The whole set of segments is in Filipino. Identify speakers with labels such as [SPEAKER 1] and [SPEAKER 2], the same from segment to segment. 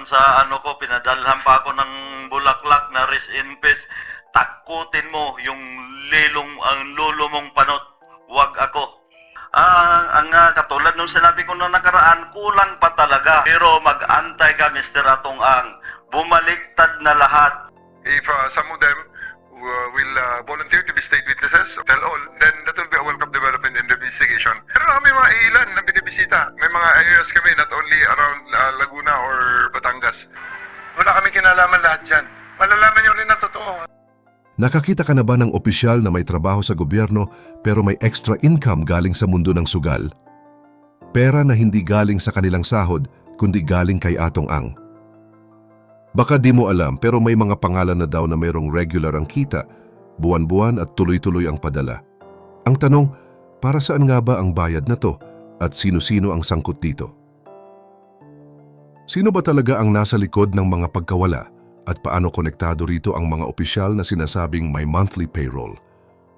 [SPEAKER 1] doon sa ano ko, pinadalhan pa ako ng bulaklak na rest in peace. Takutin mo yung lilong, ang lulo mong panot. Huwag ako. Ah, ang ah, katulad nung sinabi ko nung nakaraan, kulang pa talaga. Pero mag-antay ka, Mr. Atong Ang. Bumaliktad na lahat.
[SPEAKER 2] If uh, some of them uh, will uh, volunteer to be state witnesses, tell all, then that will be a welcome development in the investigation. Pero kami mga ilan na binibisita. May mga areas kami not only around uh, Laguna or Batangas. Wala kami kinalaman lahat dyan. Malalaman nyo rin na totoo.
[SPEAKER 3] Nakakita ka na ba ng opisyal na may trabaho sa gobyerno pero may extra income galing sa mundo ng sugal? Pera na hindi galing sa kanilang sahod kundi galing kay Atong Ang. Baka di mo alam pero may mga pangalan na daw na mayroong regular ang kita, buwan-buwan at tuloy-tuloy ang padala. Ang tanong, para saan nga ba ang bayad na to at sino-sino ang sangkot dito? Sino ba talaga ang nasa likod ng mga pagkawala? at paano konektado rito ang mga opisyal na sinasabing may monthly payroll.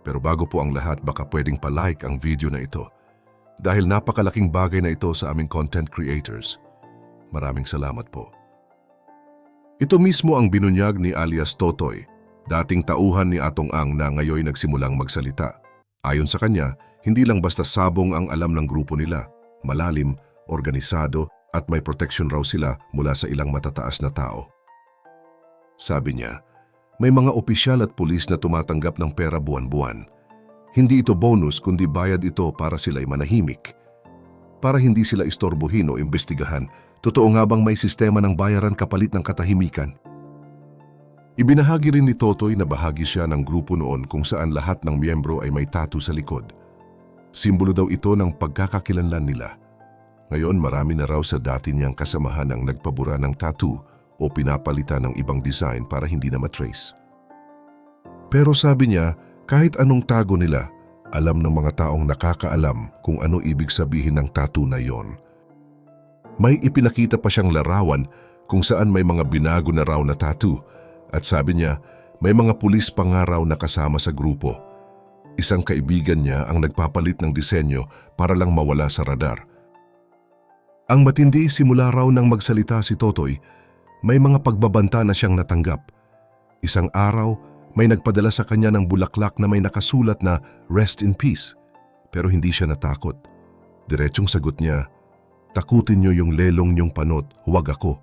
[SPEAKER 3] Pero bago po ang lahat baka pwedeng palike ang video na ito dahil napakalaking bagay na ito sa aming content creators. Maraming salamat po. Ito mismo ang binunyag ni alias Totoy, dating tauhan ni Atong Ang na ngayon nagsimulang magsalita. Ayon sa kanya, hindi lang basta sabong ang alam ng grupo nila, malalim, organisado at may protection raw sila mula sa ilang matataas na tao. Sabi niya, may mga opisyal at pulis na tumatanggap ng pera buwan-buwan. Hindi ito bonus kundi bayad ito para sila'y manahimik. Para hindi sila istorbohin o imbestigahan, totoo nga bang may sistema ng bayaran kapalit ng katahimikan? Ibinahagi rin ni Totoy na bahagi siya ng grupo noon kung saan lahat ng miyembro ay may tattoo sa likod. Simbolo daw ito ng pagkakakilanlan nila. Ngayon marami na raw sa dati niyang kasamahan ang nagpabura ng tattoo o pinapalitan ng ibang design para hindi na matrace. Pero sabi niya, kahit anong tago nila, alam ng mga taong nakakaalam kung ano ibig sabihin ng tattoo na yon. May ipinakita pa siyang larawan kung saan may mga binago na raw na tattoo at sabi niya may mga pulis pa nga raw na kasama sa grupo. Isang kaibigan niya ang nagpapalit ng disenyo para lang mawala sa radar. Ang matindi simula raw nang magsalita si Totoy may mga pagbabanta na siyang natanggap. Isang araw, may nagpadala sa kanya ng bulaklak na may nakasulat na Rest in Peace. Pero hindi siya natakot. Diretsong sagot niya, Takutin niyo yung lelong niyong panot, huwag ako.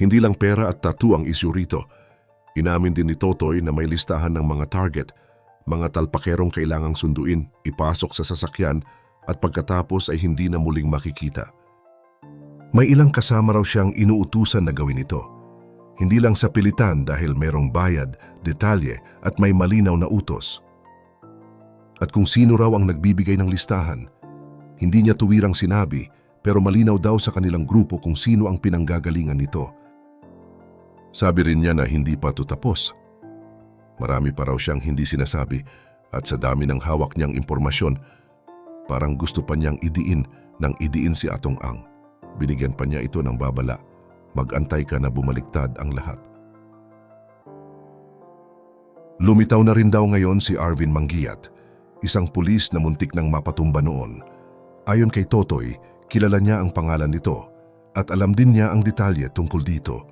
[SPEAKER 3] Hindi lang pera at tattoo ang isyu rito. Inamin din ni Totoy na may listahan ng mga target, mga talpakerong kailangang sunduin, ipasok sa sasakyan at pagkatapos ay hindi na muling makikita. May ilang kasama raw siyang inuutusan na gawin ito. Hindi lang sa pilitan dahil merong bayad, detalye at may malinaw na utos. At kung sino raw ang nagbibigay ng listahan, hindi niya tuwirang sinabi pero malinaw daw sa kanilang grupo kung sino ang pinanggagalingan nito. Sabi rin niya na hindi pa ito. Marami pa raw siyang hindi sinasabi at sa dami ng hawak niyang impormasyon, parang gusto pa niyang idiin ng idiin si Atong Ang. Binigyan pa niya ito ng babala. Magantay ka na bumaliktad ang lahat. Lumitaw na rin daw ngayon si Arvin Mangiat, isang pulis na muntik ng mapatumba noon. Ayon kay Totoy, kilala niya ang pangalan nito at alam din niya ang detalye tungkol dito.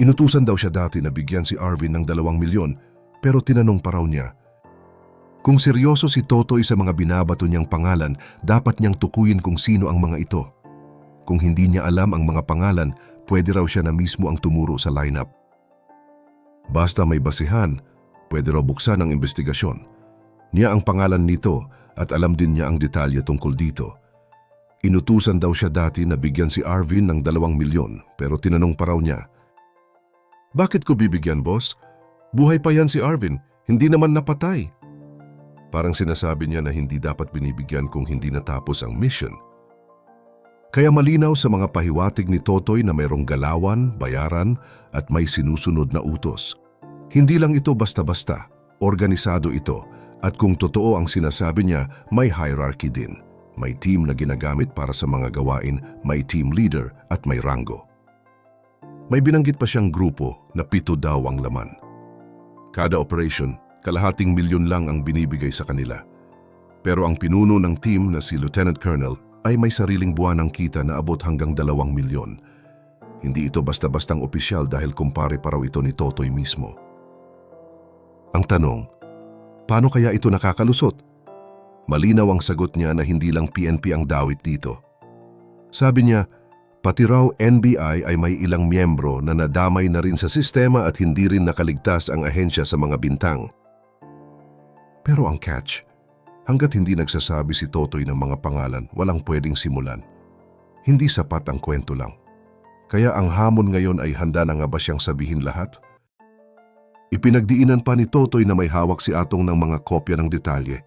[SPEAKER 3] Inutusan daw siya dati na bigyan si Arvin ng dalawang milyon pero tinanong pa raw niya. Kung seryoso si Totoy sa mga binabato niyang pangalan, dapat niyang tukuyin kung sino ang mga ito. Kung hindi niya alam ang mga pangalan, pwede raw siya na mismo ang tumuro sa lineup. Basta may basihan, pwede raw buksan ang investigasyon. Niya ang pangalan nito at alam din niya ang detalye tungkol dito. Inutusan daw siya dati na bigyan si Arvin ng dalawang milyon pero tinanong pa raw niya. Bakit ko bibigyan, boss? Buhay pa yan si Arvin, hindi naman napatay. Parang sinasabi niya na hindi dapat binibigyan kung hindi natapos ang mission. Kaya malinaw sa mga pahiwatig ni Totoy na mayroong galawan, bayaran at may sinusunod na utos. Hindi lang ito basta-basta, organisado ito at kung totoo ang sinasabi niya, may hierarchy din. May team na ginagamit para sa mga gawain, may team leader at may rango. May binanggit pa siyang grupo na pito daw ang laman. Kada operation, kalahating milyon lang ang binibigay sa kanila. Pero ang pinuno ng team na si Lieutenant Colonel ay may sariling buwan ng kita na abot hanggang dalawang milyon. Hindi ito basta-bastang opisyal dahil kumpare pa raw ito ni Totoy mismo. Ang tanong, paano kaya ito nakakalusot? Malinaw ang sagot niya na hindi lang PNP ang dawit dito. Sabi niya, pati raw NBI ay may ilang miyembro na nadamay na rin sa sistema at hindi rin nakaligtas ang ahensya sa mga bintang. Pero ang catch, hanggat hindi nagsasabi si Totoy ng mga pangalan, walang pwedeng simulan. Hindi sapat ang kwento lang. Kaya ang hamon ngayon ay handa na nga ba siyang sabihin lahat? Ipinagdiinan pa ni Totoy na may hawak si Atong ng mga kopya ng detalye.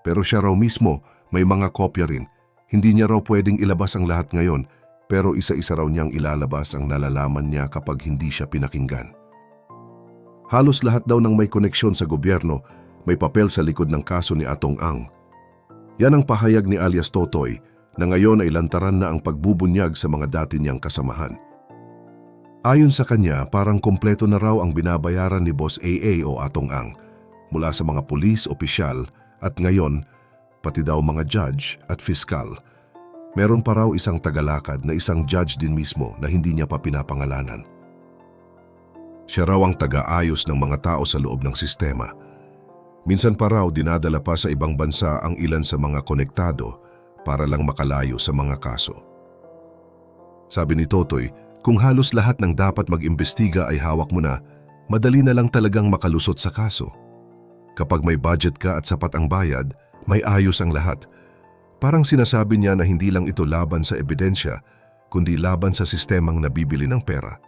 [SPEAKER 3] Pero siya raw mismo may mga kopya rin. Hindi niya raw pwedeng ilabas ang lahat ngayon, pero isa-isa raw niyang ilalabas ang nalalaman niya kapag hindi siya pinakinggan. Halos lahat daw ng may koneksyon sa gobyerno may papel sa likod ng kaso ni Atong Ang. Yan ang pahayag ni alias Totoy na ngayon ay lantaran na ang pagbubunyag sa mga dati niyang kasamahan. Ayon sa kanya, parang kompleto na raw ang binabayaran ni Boss AA o Atong Ang mula sa mga pulis, opisyal at ngayon pati daw mga judge at fiskal. Meron pa raw isang tagalakad na isang judge din mismo na hindi niya pa pinapangalanan. Siya raw ang taga-ayos ng mga tao sa loob ng sistema. Minsan pa raw dinadala pa sa ibang bansa ang ilan sa mga konektado para lang makalayo sa mga kaso. Sabi ni Totoy, kung halos lahat ng dapat mag-imbestiga ay hawak mo na, madali na lang talagang makalusot sa kaso. Kapag may budget ka at sapat ang bayad, may ayos ang lahat. Parang sinasabi niya na hindi lang ito laban sa ebidensya, kundi laban sa sistemang nabibili ng pera.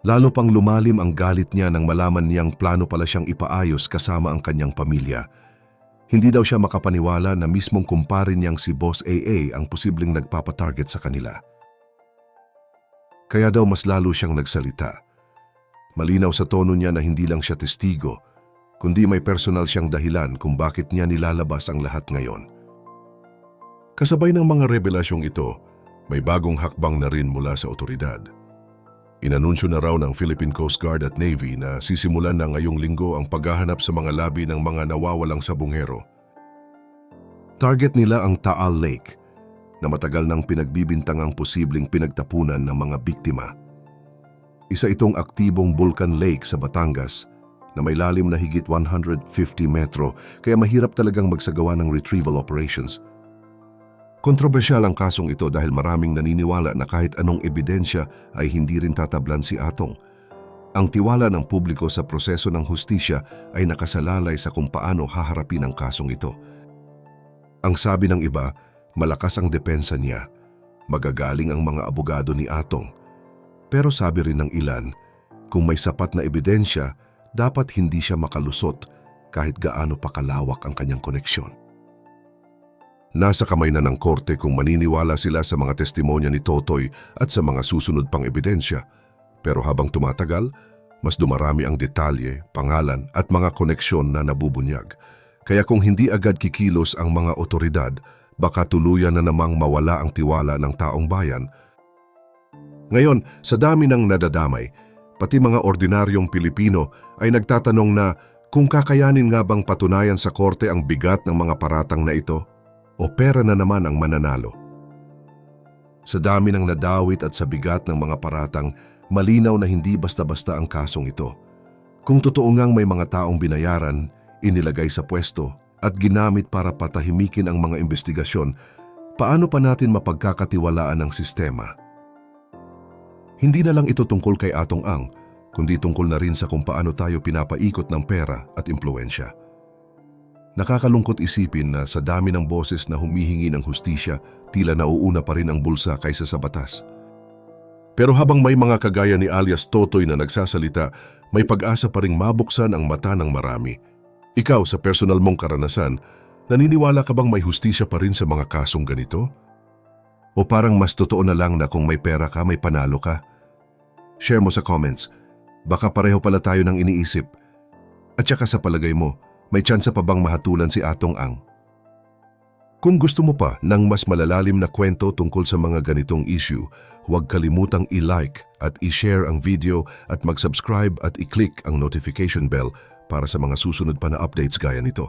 [SPEAKER 3] Lalo pang lumalim ang galit niya nang malaman niyang plano pala siyang ipaayos kasama ang kanyang pamilya. Hindi daw siya makapaniwala na mismong kumpare niyang si Boss AA ang posibleng nagpapatarget sa kanila. Kaya daw mas lalo siyang nagsalita. Malinaw sa tono niya na hindi lang siya testigo, kundi may personal siyang dahilan kung bakit niya nilalabas ang lahat ngayon. Kasabay ng mga revelasyong ito, may bagong hakbang na rin mula sa otoridad. Inanunsyo na raw ng Philippine Coast Guard at Navy na sisimulan na ngayong linggo ang paghahanap sa mga labi ng mga nawawalang sabungero. Target nila ang Taal Lake, na matagal nang pinagbibintangang posibleng pinagtapunan ng mga biktima. Isa itong aktibong Vulcan Lake sa Batangas na may lalim na higit 150 metro kaya mahirap talagang magsagawa ng retrieval operations. Kontrobersyal ang kasong ito dahil maraming naniniwala na kahit anong ebidensya ay hindi rin tatablan si Atong. Ang tiwala ng publiko sa proseso ng hustisya ay nakasalalay sa kung paano haharapin ang kasong ito. Ang sabi ng iba, malakas ang depensa niya. Magagaling ang mga abogado ni Atong. Pero sabi rin ng ilan, kung may sapat na ebidensya, dapat hindi siya makalusot kahit gaano pa kalawak ang kanyang koneksyon. Nasa kamay na ng korte kung maniniwala sila sa mga testimonya ni Totoy at sa mga susunod pang ebidensya. Pero habang tumatagal, mas dumarami ang detalye, pangalan at mga koneksyon na nabubunyag. Kaya kung hindi agad kikilos ang mga otoridad, baka tuluyan na namang mawala ang tiwala ng taong bayan. Ngayon, sa dami ng nadadamay, pati mga ordinaryong Pilipino ay nagtatanong na kung kakayanin nga bang patunayan sa korte ang bigat ng mga paratang na ito o pera na naman ang mananalo. Sa dami ng nadawit at sa bigat ng mga paratang, malinaw na hindi basta-basta ang kasong ito. Kung totoo ngang may mga taong binayaran, inilagay sa pwesto at ginamit para patahimikin ang mga investigasyon, paano pa natin mapagkakatiwalaan ang sistema? Hindi na lang ito tungkol kay Atong Ang, kundi tungkol na rin sa kung paano tayo pinapaikot ng pera at impluensya. Nakakalungkot isipin na sa dami ng boses na humihingi ng hustisya, tila nauuna pa rin ang bulsa kaysa sa batas. Pero habang may mga kagaya ni alias Totoy na nagsasalita, may pag-asa pa ring mabuksan ang mata ng marami. Ikaw sa personal mong karanasan, naniniwala ka bang may hustisya pa rin sa mga kasong ganito? O parang mas totoo na lang na kung may pera ka, may panalo ka? Share mo sa comments. Baka pareho pala tayo ng iniisip. At saka sa palagay mo, may tsansa pa bang mahatulan si Atong Ang? Kung gusto mo pa ng mas malalalim na kwento tungkol sa mga ganitong issue, huwag kalimutang i-like at i-share ang video at mag-subscribe at i-click ang notification bell para sa mga susunod pa na updates gaya nito.